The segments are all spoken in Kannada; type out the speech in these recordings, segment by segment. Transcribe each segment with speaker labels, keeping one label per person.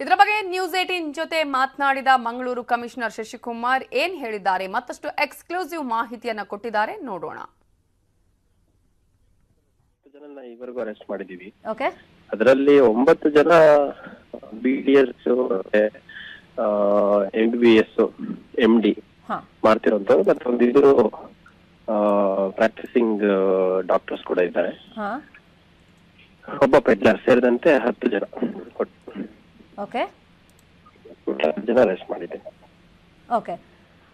Speaker 1: ಇದರ ಬಗ್ಗೆ ನ್ಯೂಸ್ ಏಟೀನ್ ಜೊತೆ ಮಾತನಾಡಿದ ಮಂಗಳೂರು ಕಮಿಷನರ್ ಶಶಿಕುಮಾರ್ ಏನ್ ಹೇಳಿದ್ದಾರೆ? ಮತ್ತಷ್ಟು ಎಕ್ಸ್ಕ್ಲೂಸಿವ್ ಮಾಹಿತಿಯನ್ನ ಕೊಟ್ಟಿದ್ದಾರೆ. ನೋಡೋಣ.
Speaker 2: ಇವರೆಗೂ ಅರೆಸ್ಟ್ ಮಾಡಿದೀವಿ
Speaker 3: ಓಕೆ
Speaker 2: ಅದರಲ್ಲಿ ಒಂಬತ್ತು ಜನ BDS M B S M D
Speaker 3: ಹಾ.
Speaker 2: ಮಾಡ್ತಿರೋಂಥವ್ರು ಮತ್ತೆ ಒಂದು ಇಬ್ಬರು ಪ್ರಾಕ್ಟಿಸಿಂಗ್ ಡಾಕ್ಟರ್ಸ್ ಕೂಡ ಇದ್ದಾರೆ.
Speaker 3: ಹಾ.
Speaker 2: ಒಬ್ಬ ಪೆಡ್ಲರ್ ಸೇರಿದಂತೆ ಹತ್ತು ಜನ.
Speaker 3: ಓಕೆ
Speaker 2: ಜನ ಅರೆಸ್ಟ್
Speaker 3: ಓಕೆ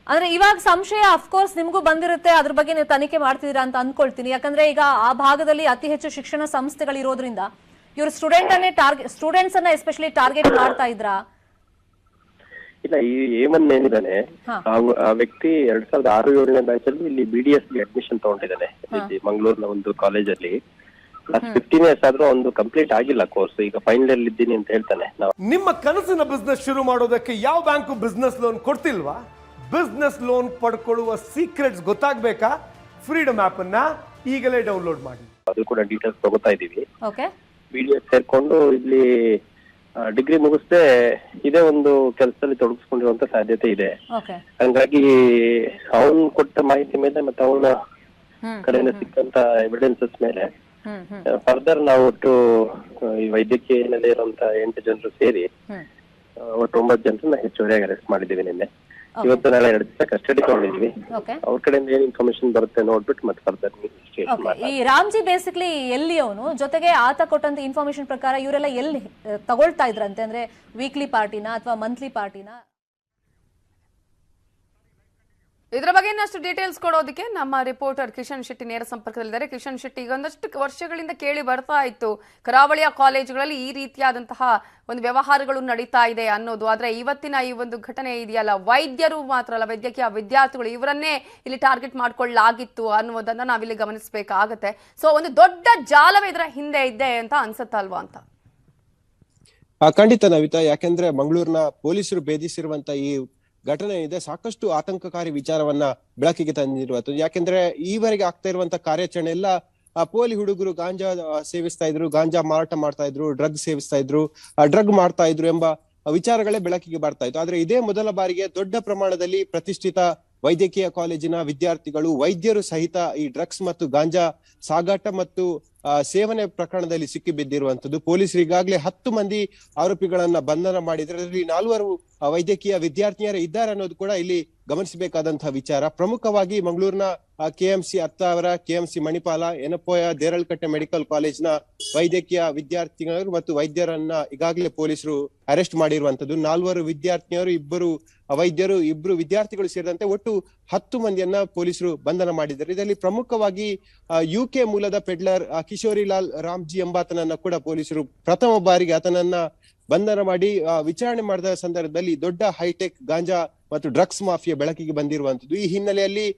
Speaker 3: ಅಂದ್ರೆ ಇವಾಗ ಸಂಶಯ ಅಫ್ಕೋರ್ಸ್ ನಿಮಗೂ ಬಂದಿರುತ್ತೆ ಅದ್ರ ಬಗ್ಗೆ ನೀವು ತನಿಖೆ ಮಾಡ್ತಿದ್ದೀರಾ ಅಂತ ಅಂದ್ಕೊಳ್ತೀನಿ ಯಾಕಂದ್ರೆ ಈಗ ಆ ಭಾಗದಲ್ಲಿ ಅತಿ ಹೆಚ್ಚು ಶಿಕ್ಷಣ ಸಂಸ್ಥೆಗಳಿರೋದ್ರಿಂದ ಇವರು ಸ್ಟೂಡೆಂಟ್ ಅನ್ನೇ ಟಾರ್ಗೆಟ್ ಸ್ಟೂಡೆಂಟ್ಸ್ ಅನ್ನ ಎಸ್ಪೆಷಲಿ ಟಾರ್ಗೆಟ್ ಮಾಡ್ತಾ ಇದ್ರಾ?
Speaker 2: ಇಲ್ಲ ಈ ಏಮನ್ ಏನಿದ್ದಾನೆ ಆ- ವ್ಯಕ್ತಿ ಎರಡ್ ಸಾವಿರದ ಆರು ಏಳನೇ ಬ್ಯಾಚ್ ಅಲ್ಲಿ ಇಲ್ಲಿ ಬಿಡಿಎಸ್ಗೆ ಅಡ್ಮಿಷನ್ ತಗೊಂಡಿದ್ದಾನೆ. ಮಂಗಳೂರಿನ ಒಂದು ಕಾಲೇಜಲ್ಲಿ ಫಿಫ್ಟೀನ್ ಇಯರ್ಸ್ ಆದ್ರೂ ಒಂದು ಕಂಪ್ಲೀಟ್ ಆಗಿಲ್ಲ ಕೋರ್ಸ್ ಈಗ ಫೈನಲ್ ಅಲ್ಲಿ ಇದ್ದೀನಿ ಅಂತ ಹೇಳ್ತಾನೆ ನಾವು.
Speaker 4: ನಿಮ್ಮ ಕನಸಿನ ಬಿಸ್ನೆಸ್ ಶುರು ಮಾಡೋದಕ್ಕೆ ಯಾವ ಬ್ಯಾಂಕು ಬಿಸ್ನೆಸ್ ಲೋನ್ ಕೊಡ್ತಿಲ್ವಾ? ಬಿಸ್ನೆಸ್ ಲೋನ್ ಪಡ್ಕೊಳ್ಳುವ ಸೀಕ್ರೆಟ್ಸ್ ಗೊತ್ತಾಗ್ಬೇಕಾ? ಫ್ರೀಡಮ್ ಆಪ್ ಅನ್ನ ಈಗಲೇ ಡೌನ್ಲೋಡ್ ಮಾಡಿ.
Speaker 2: ಅದು ಕೂಡ ಡೀಟೇಲ್ಸ್ ತಗೋತಾ ಇದೀವಿ
Speaker 3: ಓಕೆ
Speaker 2: ಡಿ ಸೇರ್ಕೊಂಡು ಇಲ್ಲಿ ಡಿಗ್ರಿ ಮುಗಿಸ್ದೆ ಇದೇ ಒಂದು ಕೆಲಸದಲ್ಲಿ ತೊಡಗಿಸ್ಕೊಂಡಿರುವಂತ ಸಾಧ್ಯತೆ ಇದೆ.
Speaker 3: ಓಕೆ
Speaker 2: ಹಂಗಾಗಿ ಅವನ್ ಕೊಟ್ಟ ಮಾಹಿತಿ ಮೇಲೆ ಮತ್ತೆ ಅವನ ಕಡೆಯಿಂದ ಸಿಕ್ಕಂತ ಎವಿಡೆನ್ಸಸ್ ಮೇಲೆ ಫರ್ದರ್ ನಾವು ಒಟ್ಟು ಈ ವೈದ್ಯಕೀಯದಲ್ಲಿ ಇರುವಂತ ಎಂಟು ಜನರು ಸೇರಿ ಒಟ್ಟು ಒಂಬತ್ತು ಜನರನ್ನ ಹೆಚ್ಚುವರಿಯಾಗಿ ಅರೆಸ್ಟ್ ಮಾಡಿದ್ದೀವಿ ನಿನ್ನೆ. ಇವತ್ತು ನಾಳೆ ಎರಡು ದಿವಸ ಕಸ್ಟಡಿ ತಗೊಂಡಿದ್ವಿ ಅವ್ರ ಕಡೆಯಿಂದ ಏನ್ ಇನ್ಫಾರ್ಮೇಶನ್ ಬರುತ್ತೆ ನೋಡ್ಬಿಟ್ಟು ಮತ್ತೆ ಫರ್ದರ್
Speaker 3: ಈ ರಾಮ್ಜಿ ಬೇಸಿಕ್ಲಿ ಎಲ್ಲಿ ಅವನು? ಜೊತೆಗೆ ಆತ ಕೊಟ್ಟಂತ ಇನ್ಫಾರ್ಮೇಶನ್ ಪ್ರಕಾರ ಇವರೆಲ್ಲ ಎಲ್ಲಿ ತಗೊಳ್ತಾ ಇದ್ರಂತೆ? ಅಂದ್ರೆ ವೀಕ್ಲಿ ಪಾರ್ಟಿನ ಅಥವಾ ಮಂತ್ಲಿ ಪಾರ್ಟಿನ
Speaker 1: ಇದರ ಬಗ್ಗೆ ಇನ್ನಷ್ಟು ಡೀಟೇಲ್ಸ್ ಕೊಡೋದಕ್ಕೆ ನಮ್ಮ ರಿಪೋರ್ಟರ್ ಕಿಶನ್ ಶೆಟ್ಟಿ ನೇರ ಸಂಪರ್ಕದಲ್ಲಿದ್ದಾರೆ. ಕಿಶನ್ ಶೆಟ್ಟಿ ಈಗ ಒಂದಷ್ಟು ವರ್ಷಗಳಿಂದ ಕೇಳಿ ಬರ್ತಾ ಇತ್ತು. ಕರಾವಳಿಯ ಕಾಲೇಜುಗಳಲ್ಲಿ ಈ ರೀತಿಯಾದಂತಹ ಒಂದು ವ್ಯವಹಾರಗಳು ನಡೀತಾ ಇದೆ ಅನ್ನೋದು. ಆದ್ರೆ ಇವತ್ತಿನ ಈ ಒಂದು ಘಟನೆ ಇದೆಯಲ್ಲ, ವೈದ್ಯರು ಮಾತ್ರ ಅಲ್ಲ, ವೈದ್ಯಕೀಯ ವಿದ್ಯಾರ್ಥಿಗಳು ಇವರನ್ನೇ ಇಲ್ಲಿ ಟಾರ್ಗೆಟ್ ಮಾಡ್ಕೊಳ್ಳಲಾಗಿತ್ತು ಅನ್ನೋದನ್ನ ನಾವಿಲ್ಲಿ ಗಮನಿಸಬೇಕಾಗತ್ತೆ. ಸೊ ಒಂದು ದೊಡ್ಡ ಜಾಲವೇ ಇದರ ಹಿಂದೆ ಇದೆ ಅಂತ ಅನ್ಸುತ್ತಲ್ವಾ ಅಂತ?
Speaker 5: ಖಂಡಿತ ನವಿತಾ. ಯಾಕೆಂದ್ರೆ ಮಂಗಳೂರಿನ ಪೊಲೀಸರು ಭೇದಿಸಿರುವಂತ ಈ ಘಟನೆ ಇದೆ. ಸಾಕಷ್ಟು ಆತಂಕಕಾರಿ ವಿಚಾರವನ್ನ ಬೆಳಕಿಗೆ ತಂದಿರುವಂತದ್ದು ಯಾಕೆಂದ್ರೆ ಈವರೆಗೆ ಆಗ್ತಾ ಇರುವಂತಹ ಕಾರ್ಯಾಚರಣೆ ಎಲ್ಲ ಪೋಲಿ ಹುಡುಗರು ಗಾಂಜಾ ಸೇವಿಸ್ತಾ ಇದ್ರು, ಗಾಂಜಾ ಮಾರಾಟ ಮಾಡ್ತಾ ಇದ್ರು, ಡ್ರಗ್ ಸೇವಿಸ್ತಾ ಇದ್ರು ಡ್ರಗ್ ಮಾಡ್ತಾ ಇದ್ರು ಎಂಬ ವಿಚಾರಗಳೇ ಬೆಳಕಿಗೆ ಬರ್ತಾ ಇತ್ತು. ಆದ್ರೆ ಇದೇ ಮೊದಲ ಬಾರಿಗೆ ದೊಡ್ಡ ಪ್ರಮಾಣದಲ್ಲಿ ಪ್ರತಿಷ್ಠಿತ ವೈದ್ಯಕೀಯ ಕಾಲೇಜಿನ ವಿದ್ಯಾರ್ಥಿಗಳು, ವೈದ್ಯರು ಸಹಿತ ಈ ಡ್ರಗ್ಸ್ ಮತ್ತು ಗಾಂಜಾ ಸಾಗಾಟ ಮತ್ತು ಸೇವನೆ ಪ್ರಕರಣದಲ್ಲಿ ಸಿಕ್ಕಿ ಬಿದ್ದಿರುವಂತದ್ದು ಪೊಲೀಸರು ಈಗಾಗಲೇ ಹತ್ತು ಮಂದಿ ಆರೋಪಿಗಳನ್ನ ಬಂಧನ ಮಾಡಿದ್ರೆ ಅದರಲ್ಲಿ ನಾಲ್ವರು ವೈದ್ಯಕೀಯ ವಿದ್ಯಾರ್ಥಿನಿಯರು ಇದ್ದಾರೆ ಅನ್ನೋದು ಕೂಡ ಇಲ್ಲಿ ಗಮನಿಸಬೇಕಾದಂತಹ ವಿಚಾರ. ಪ್ರಮುಖವಾಗಿ ಮಂಗಳೂರಿನ KMC Attavar KMC Manipal, Yenepoya, Deralakatte medical ಕಾಲೇಜ್ನ ವೈದ್ಯಕೀಯ ವಿದ್ಯಾರ್ಥಿಗಳು ಮತ್ತು ವೈದ್ಯರನ್ನ ಈಗಾಗಲೇ ಪೊಲೀಸರು ಅರೆಸ್ಟ್ ಮಾಡಿರುವಂತದ್ದು ನಾಲ್ವರು ವಿದ್ಯಾರ್ಥಿನಿಯರು, ಇಬ್ಬರು ವೈದ್ಯರು, ಇಬ್ರು ವಿದ್ಯಾರ್ಥಿಗಳು ಸೇರಿದಂತೆ ಒಟ್ಟು ಹತ್ತು ಮಂದಿಯನ್ನ ಪೊಲೀಸರು ಬಂಧನ ಮಾಡಿದ್ದಾರೆ. ಇದರಲ್ಲಿ ಪ್ರಮುಖವಾಗಿ ಯು ಕೆ ಮೂಲದ ಪೆಡ್ಲರ್ ಕಿಶೋರಿ ಲಾಲ್ ರಾಮ್ಜಿ ಎಂಬಾತನನ್ನ ಕೂಡ ಪೊಲೀಸರು ಪ್ರಥಮ ಬಾರಿಗೆ ಆತನನ್ನ ಬಂಧನ ಮಾಡಿ ವಿಚಾರಣೆ ಮಾಡಿದ ಸಂದರ್ಭದಲ್ಲಿ ದೊಡ್ಡ ಹೈಟೆಕ್ ಗಾಂಜಾ ಮತ್ತು ಡ್ರಗ್ಸ್ ಮಾಫಿಯಾ ಬೆಳಕಿಗೆ ಬಂದಿರುವಂತದ್ದು ಈ ಹಿನ್ನೆಲೆಯಲ್ಲಿ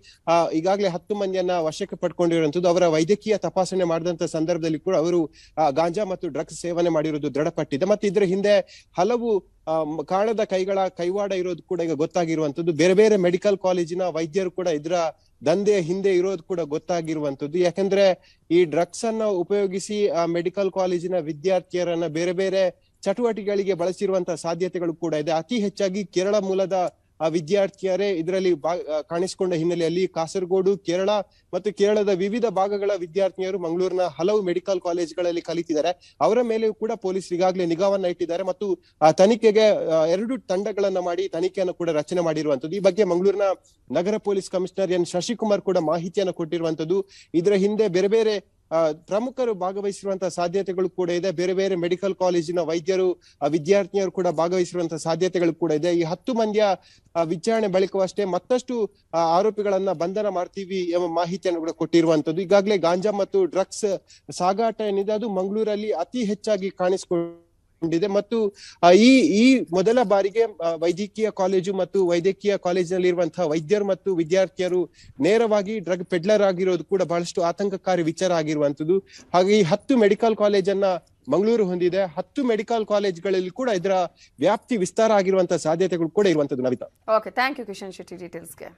Speaker 5: ಈಗಾಗಲೇ ಹತ್ತು ಮಂದಿಯನ್ನ ವಶಕ್ಕೆ ಪಡ್ಕೊಂಡಿರುವಂತದ್ದು ಅವರ ವೈದ್ಯಕೀಯ ತಪಾಸಣೆ ಮಾಡಿದಂತ ಸಂದರ್ಭದಲ್ಲಿ ಕೂಡ ಅವರು ಗಾಂಜಾ ಮತ್ತು ಡ್ರಗ್ಸ್ ಸೇವನೆ ಮಾಡಿರುವುದು ದೃಢಪಟ್ಟಿದೆ. ಮತ್ತೆ ಇದರ ಹಿಂದೆ ಹಲವು ಕಾಣದ ಕೈಗಳ ಕೈವಾಡ ಇರೋದು ಕೂಡ ಈಗ ಗೊತ್ತಾಗಿರುವಂತದ್ದು ಬೇರೆ ಬೇರೆ ಮೆಡಿಕಲ್ ಕಾಲೇಜಿನ ವೈದ್ಯರು ಕೂಡ ಇದರ ದಂಧೆಯ ಹಿಂದೆ ಇರೋದು ಕೂಡ ಗೊತ್ತಾಗಿರುವಂತದ್ದು ಯಾಕಂದ್ರೆ, ಈ ಡ್ರಗ್ಸ್ ಅನ್ನ ಉಪಯೋಗಿಸಿ, ಆ, ಮೆಡಿಕಲ್ ಕಾಲೇಜಿನ ವಿದ್ಯಾರ್ಥಿಯರನ್ನ ಬೇರೆ ಬೇರೆ ಚಟುವಟಿಕೆಗಳಿಗೆ ಬಳಸಿರುವಂತಹ ಸಾಧ್ಯತೆಗಳು ಕೂಡ ಇದೆ. ಅತಿ ಹೆಚ್ಚಾಗಿ ಕೇರಳ ಮೂಲದ ಆ ವಿದ್ಯಾರ್ಥಿಯರೇ ಇದರಲ್ಲಿ ಕಾಣಿಸಿಕೊಂಡ ಹಿನ್ನೆಲೆಯಲ್ಲಿ ಕಾಸರಗೋಡು, ಕೇರಳ ಮತ್ತು ಕೇರಳದ ವಿವಿಧ ಭಾಗಗಳ ವಿದ್ಯಾರ್ಥಿನಿಯರು ಮಂಗಳೂರಿನ ಹಲವು ಮೆಡಿಕಲ್ ಕಾಲೇಜ್ಗಳಲ್ಲಿ ಕಲಿತಿದ್ದಾರೆ. ಅವರ ಮೇಲೆಯೂ ಕೂಡ ಪೊಲೀಸರು ಈಗಾಗಲೇ ನಿಗಾವನ್ನ ಇಟ್ಟಿದ್ದಾರೆ ಮತ್ತು, ಆ, ತನಿಖೆಗೆ ಎರಡು ತಂಡಗಳನ್ನ ಮಾಡಿ ತನಿಖೆಯನ್ನು ಕೂಡ ರಚನೆ ಮಾಡಿರುವಂತದ್ದು ಈ ಬಗ್ಗೆ ಮಂಗಳೂರಿನ ನಗರ ಪೊಲೀಸ್ ಕಮಿಷನರ್ ಎನ್. ಶಶಿಕುಮಾರ್ ಕೂಡ ಮಾಹಿತಿಯನ್ನು ಕೊಟ್ಟಿರುವಂತದ್ದು ಇದರ ಹಿಂದೆ ಬೇರೆ ಬೇರೆ ಪ್ರಮುಖರು ಭಾಗವಹಿಸಿರುವಂತಹ ಸಾಧ್ಯತೆಗಳು ಕೂಡ ಇದೆ. ಬೇರೆ ಬೇರೆ ಮೆಡಿಕಲ್ ಕಾಲೇಜಿನ ವೈದ್ಯರು ವಿದ್ಯಾರ್ಥಿನಿಯರು ಕೂಡ ಭಾಗವಹಿಸಿರುವಂತಹ ಸಾಧ್ಯತೆಗಳು ಕೂಡ ಇದೆ. ಈ ಹತ್ತು ಮಂದಿಯ ವಿಚಾರಣೆ ಬಳಿಕವಷ್ಟೇ ಮತ್ತಷ್ಟು ಆರೋಪಿಗಳನ್ನ ಬಂಧನ ಮಾಡ್ತೀವಿ ಎಂಬ ಮಾಹಿತಿಯನ್ನು ಕೂಡ ಕೊಟ್ಟಿರುವಂತದ್ದು ಈಗಾಗಲೇ ಗಾಂಜಾ ಮತ್ತು ಡ್ರಗ್ಸ್ ಸಾಗಾಟ ಏನಿದೆ, ಅದು ಮಂಗಳೂರಲ್ಲಿ ಅತಿ ಹೆಚ್ಚಾಗಿ ಕಾಣಿಸಿಕೊಂಡಿದೆ ಮತ್ತು ಈ ಈ ಮೊದಲ ಬಾರಿಗೆ ವೈದ್ಯಕೀಯ ಕಾಲೇಜು ಮತ್ತು ವೈದ್ಯಕೀಯ ಕಾಲೇಜಿನಲ್ಲಿರುವಂತಹ ವೈದ್ಯರು ಮತ್ತು ವಿದ್ಯಾರ್ಥಿಯರು ನೇರವಾಗಿ ಡ್ರಗ್ ಪೆಡ್ಲರ್ ಆಗಿರೋದು ಕೂಡ ಬಹಳಷ್ಟು ಆತಂಕಕಾರಿ ವಿಚಾರ ಆಗಿರುವಂತದ್ದು ಹಾಗೆ ಈ ಹತ್ತು ಮೆಡಿಕಲ್ ಕಾಲೇಜನ್ನ ಮಂಗಳೂರು ಹೊಂದಿದೆ. ಹತ್ತು ಮೆಡಿಕಲ್ ಕಾಲೇಜ್ಗಳಲ್ಲಿ ಕೂಡ ಇದರ ವ್ಯಾಪ್ತಿ ವಿಸ್ತಾರ ಆಗಿರುವಂತಹ ಸಾಧ್ಯತೆಗಳು ಕೂಡ ಇರುವಂತದ್ದು Navitha.
Speaker 1: Okay thank you Kishan Shetty ಡೀಟೇಲ್ಸ್ಗೆ.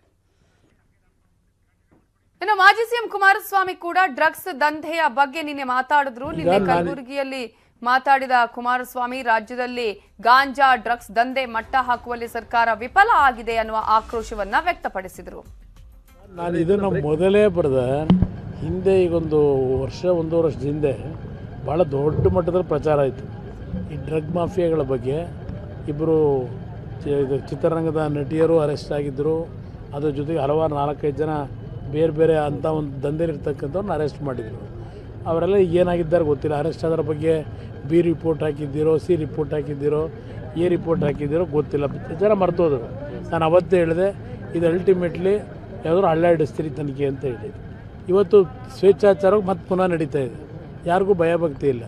Speaker 1: ಇನ್ನು ಮಾಜಿ ಸಿಎಂ ಕುಮಾರಸ್ವಾಮಿ ಕೂಡ ಡ್ರಗ್ಸ್ ದಂಧೆಯ ಬಗ್ಗೆ ನಿನ್ನೆ ಮಾತಾಡಿದ್ರು. ನಿನ್ನೆ ಕಲಬುರಗಿಯಲ್ಲಿ ಮಾತಾಡಿದ ಕುಮಾರಸ್ವಾಮಿ, ರಾಜ್ಯದಲ್ಲಿ ಗಾಂಜಾ ಡ್ರಗ್ಸ್ ದಂಧೆ ಮಟ್ಟ ಹಾಕುವಲ್ಲಿ ಸರ್ಕಾರ ವಿಫಲ ಆಗಿದೆ ಅನ್ನುವ ಆಕ್ರೋಶವನ್ನ ವ್ಯಕ್ತಪಡಿಸಿದರು.
Speaker 6: ನಾನು ಇದನ್ನು ಮೊದಲೇ ಬರೆದ, ಹಿಂದೆ ಈಗೊಂದು ವರ್ಷ ಒಂದೂವರೆ ವರ್ಷದ ಹಿಂದೆ ಭಾಳ ದೊಡ್ಡ ಮಟ್ಟದಲ್ಲಿ ಪ್ರಚಾರ ಆಯಿತು. ಈ ಡ್ರಗ್ ಮಾಫಿಯಾಗಳ ಬಗ್ಗೆ ಇಬ್ಬರು ಇದು ಚಿತ್ರರಂಗದ ನಟಿಯರು ಅರೆಸ್ಟ್ ಆಗಿದ್ದರು ಅದ್ರ ಜೊತೆಗೆ ಹಲವಾರು ನಾಲ್ಕೈದು ಜನ ಬೇರೆ ಬೇರೆ ಅಂಥ ಒಂದು ದಂಧೆಲಿರ್ತಕ್ಕಂಥವ್ರನ್ನ ಅರೆಸ್ಟ್ ಮಾಡಿದರು. ಅವರೆಲ್ಲ ಏನಾಗಿದ್ದಾರೆ ಗೊತ್ತಿಲ್ಲ. ಅರೆಸ್ಟ್ ಅದರ ಬಗ್ಗೆ ಬಿ ರಿಪೋರ್ಟ್ ಹಾಕಿದ್ದೀರೋ, ಸಿ ರಿಪೋರ್ಟ್ ಹಾಕಿದ್ದೀರೋ, ಎ ರಿಪೋರ್ಟ್ ಹಾಕಿದ್ದೀರೋ ಗೊತ್ತಿಲ್ಲ. ಜನ ಮರ್ತೋದರು ನಾನು ಅವತ್ತೇ ಹೇಳಿದೆ, ಇದು ಅಲ್ಟಿಮೇಟ್ಲಿ ಯಾವುದಾದ್ರು ಹಳ್ಳ ಹಿಡಿಸ್ತೀರಿ ತನಿಖೆ ಅಂತ ಹೇಳಿದೆ. ಇವತ್ತು ಸ್ವೇಚ್ಛಾಚಾರ ಮತ್ತೆ ಪುನಃ ನಡೀತಾ ಇದೆ. ಯಾರಿಗೂ ಭಯಭಕ್ತಿ ಇಲ್ಲ.